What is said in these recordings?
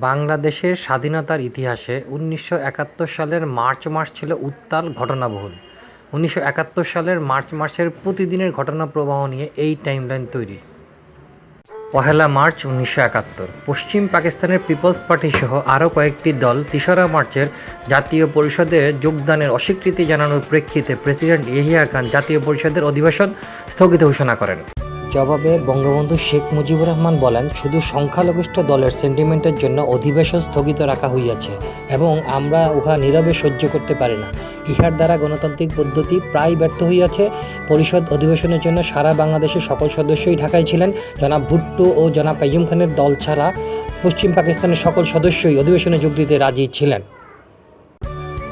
বাংলাদেশের স্বাধীনতার ইতিহাসে উনিশশো একাত্তর সালের মার্চ মাস ছিল উত্তাল ঘটনাবহুল। উনিশশো একাত্তর সালের মার্চ মাসের প্রতিদিনের ঘটনা প্রবাহ নিয়ে এই টাইমলাইন তৈরি। পহেলা মার্চ উনিশশো একাত্তর, পশ্চিম পাকিস্তানের পিপলস পার্টি সহ আরও কয়েকটি দল তেসরা মার্চের জাতীয় পরিষদে যোগদানের অস্বীকৃতি জানানোর প্রেক্ষিতে প্রেসিডেন্ট ইয়াহিয়া খান জাতীয় পরিষদের অধিবেশন স্থগিত ঘোষণা করেন। জবাবে বঙ্গবন্ধু শেখ মুজিবুর রহমান বলেন, শুধু সংখ্যালঘিষ্ঠ দলের সেন্টিমেন্টের জন্য অধিবেশন স্থগিত রাখা হইয়াছে এবং আমরা উহা নীরবে সহ্য করতে পারি না। ইহার দ্বারা গণতান্ত্রিক পদ্ধতি প্রায় ব্যর্থ হইয়াছে। পরিষদ অধিবেশনের জন্য সারা বাংলাদেশের সকল সদস্যই ঢাকায় ছিলেন। জনাব ভুট্টো ও জনাব কাইয়ুম খানের দল ছাড়া পশ্চিম পাকিস্তানের সকল সদস্যই অধিবেশনে যোগ দিতে রাজি ছিলেন।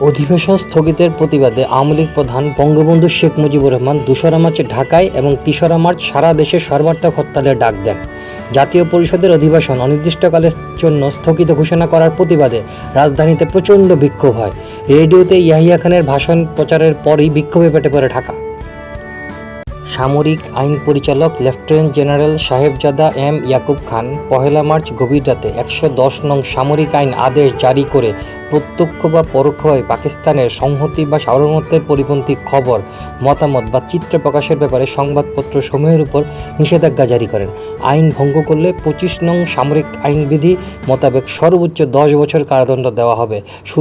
অধিবেশন স্থগিতের প্রতিবাদে আওয়ামী লীগ প্রধান বঙ্গবন্ধু শেখ মুজিবুর রহমান দোসরা মার্চ ঢাকায় এবং তেসরা মার্চ সারা দেশে সর্বাত্মক হরতালের ডাক দেন। জাতীয় পরিষদের অধিবেশন অনির্দিষ্টকালের জন্য স্থগিত ঘোষণা করার প্রতিবাদে রাজধানীতে প্রচণ্ড বিক্ষোভ হয়। রেডিওতে ইয়াহিয়া খানের ভাষণ প্রচারের পরই বিক্ষোভে পেটে পড়ে ঢাকা। সামরিক আইন পরিচালক lieutenant general Sahabzada M Yaqub Khan পহেলা মার্চ গভীর রাতে একশো দশ নং সামরিক আইন আদেশ জারি করে প্রত্যক্ষ বা পরোক্ষভাবে পাকিস্তানের সংহতি বা সার্বভৌমত্বের পরিপন্থী খবর, মতামত বা চিত্র প্রকাশের ব্যাপারে সংবাদপত্র সমূহের উপর নিষেধাজ্ঞা জারি করেন। আইন ভঙ্গ করলে পঁচিশ নং সামরিক আইনবিধি মোতাবেক সর্বোচ্চ দশ বছর কারাদণ্ড দেওয়া হবে।